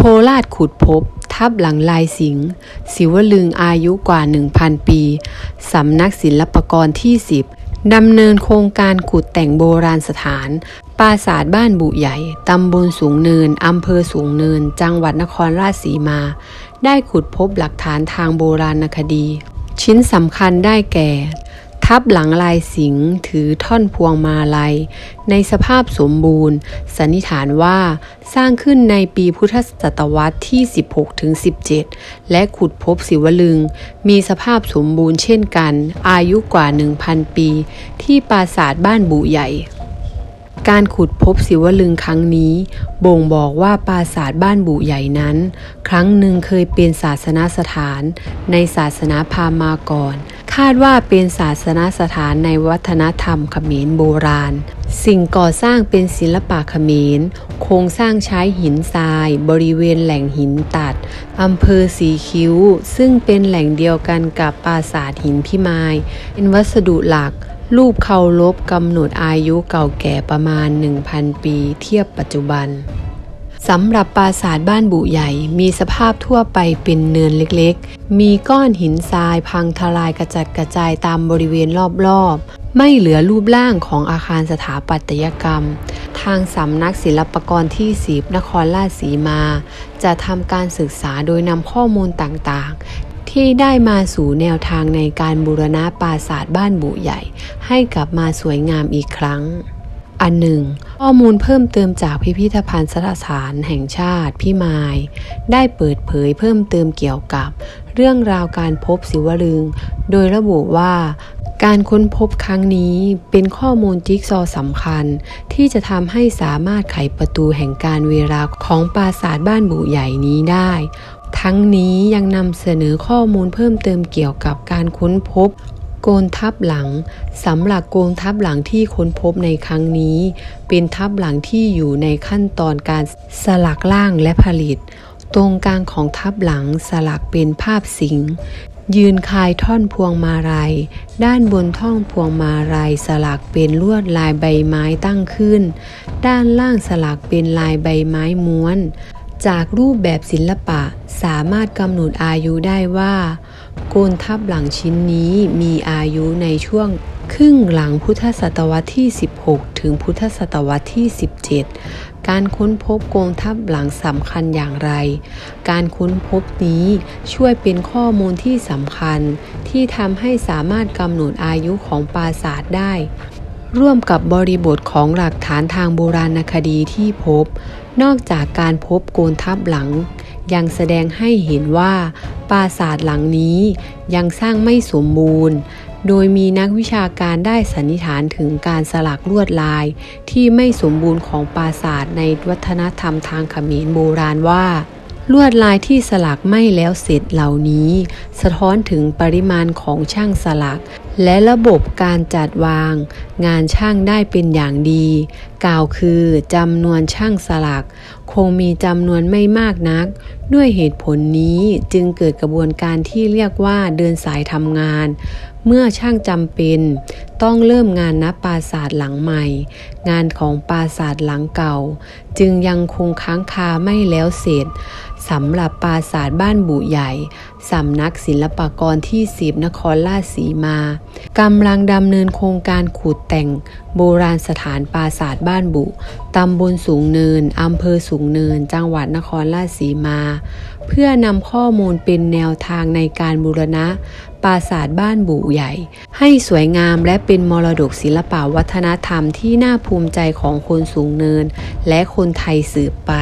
โคราชขุดพบ ทับหลังลายสิงห์ศิวลึงอายุกว่า 1,000 ปี สำนักศิลปกรที่ 10 ดำเนินโครงการขุดแต่งโบราณสถาน ปราสาทบ้านบุใหญ่ ตำบลสูงเนิน อำเภอสูงเนิน จังหวัดนครราชสีมา ได้ขุดพบหลักฐานทางโบราณคดี ชิ้นสำคัญได้แก่ ทับหลังลายสิงห์ถือท่อนพวงมาลัย ในสภาพสมบูรณ์ สันนิษฐานว่าสร้างขึ้นในปีพุทธศตวรรษที่ 16-17 และขุดพบศิวลึง มีสภาพสมบูรณ์เช่นกัน อายุกว่า 1,000 ปี ที่ปราสาทบ้านบุใหญ่ การขุดพบศิวลึงครั้งนี้ บ่งบอกว่าปราสาทบ้านบุใหญ่นั้น ครั้งหนึ่งเคยเป็นศาสนาสถานในศาสนาพาหมาก่อน คาดว่าเป็นศาสนาสถานในวัฒนธรรมเขมรโบราณ สิ่งก่อสร้างเป็นศิลปะเขมร โครงสร้างใช้หินทราย บริเวณแหล่งหินตัดอำเภอสีคิ้ว ซึ่งเป็นแหล่งเดียวกันกับปราสาทหินพิมาย เป็นวัสดุหลัก รูปเคารพกำหนดอายุเก่าแก่ประมาณ 1,000 ปีเทียบปัจจุบันสำหรับปราสาทบ้านบุใหญ่มีสภาพทั่วไปเป็นเนินเล็กๆ มีก้อนหินทรายพังทลายกระจัดกระจายตามบริเวณรอบๆ ไม่เหลือรูปร่างของอาคารสถาปัตยกรรม ทางสำนักศิลปากรที่สิบนครราชสีมา จะทำการศึกษาโดยนำข้อมูลต่างๆ ที่ได้มาสู่แนวทางในการบูรณะปราสาทบ้านบุใหญ่ ให้กลับมาสวยงามอีกครั้ง อันหนึ่ง ข้อมูลเพิ่มเติมจากพิพิธภัณฑ์สถานแห่งชาติพิมาย ได้เปิดเผยเพิ่มเติมเกี่ยวกับ เรื่องราวการพบศิวลึง โดยระบุว่าการค้นพบครั้งนี้เป็นข้อมูลจิ๊กซอสำคัญ ที่จะทำให้สามารถไขประตูแห่งการเวลาของปราสาทบ้านบุใหญ่นี้ได้ ทั้งนี้ยังนำเสนอข้อมูลเพิ่มเติมเกี่ยวกับการค้นพบ โกนทับหลังสำหรับโกนทับหลังที่ค้นพบในครั้งนี้ เป็นทับหลังที่อยู่ในขั้นตอนการสลักล่างและผลิต ตรงกลางของทับหลังสลักเป็นภาพสิงยืนคายท่อนพวงมาลัย ด้านบนท่องพวงมาลัยสลักเป็นลวดลายใบไม้ตั้งขึ้น ด้านล่างสลักเป็นลายใบไม้ม้วน จากรูปแบบศิลปะสามารถกำหนดอายุได้ว่า โกนทับหลังชิ้นนี้มีอายุในช่วงครึ่งหลังพุทธศตวรรษที่ 16 ถึงพุทธศตวรรษที่ 17 การค้นพบโกนทับหลังสำคัญอย่างไร การค้นพบนี้ช่วยเป็นข้อมูลที่สำคัญที่ทำให้สามารถกำหนดอายุของปราสาทได้ ร่วมกับบริบทของหลักฐานทางโบราณคดีที่พบ นอกจากการพบโกนทับหลัง ยังแสดงให้เห็นว่าปราสาทหลังนี้ยังสร้างไม่สมบูรณ์ โดยมีนักวิชาการได้สันนิษฐานถึงการสลักลวดลาย ที่ไม่สมบูรณ์ของปราสาทในวัฒนธรรมทางเขมรโบราณว่าลวดลายที่สลักไม่แล้วเสร็จเหล่านี้ สะท้อนถึงปริมาณของช่างสลัก และระบบการจัดวาง งานช่างได้เป็นอย่างดี กล่าวคือจำนวนช่างสลัก คงมีจำนวนไม่มากนัก ด้วยเหตุผลนี้จึงเกิดกระบวนการที่เรียกว่าเดินสายทำงาน เมื่อช่างจำเป็น ต้องเริ่มงานณปราสาทหลังใหม่ งานของปราสาทหลังเก่า จึงยังคงค้างคาไม่แล้วเสร็จ สำหรับปราสาทบ้านบุใหญ่ สำนักศิลปากรที่สิบนครราชสีมากำลังดำเนินโครงการขุดแต่ง โบราณสถานปราสาทบ้านบุตำบลสูงเนินอำเภอสูงเนิน จังหวัดนครราชสีมา เพื่อนำข้อมูลเป็นแนวทางในการบูรณะปราสาทบ้านบุใหญ่ ให้สวยงามและเป็นมรดกศิลปวัฒนธรรมที่น่าภูมิใจของคนสูงเนิน และคนไทยสืบไป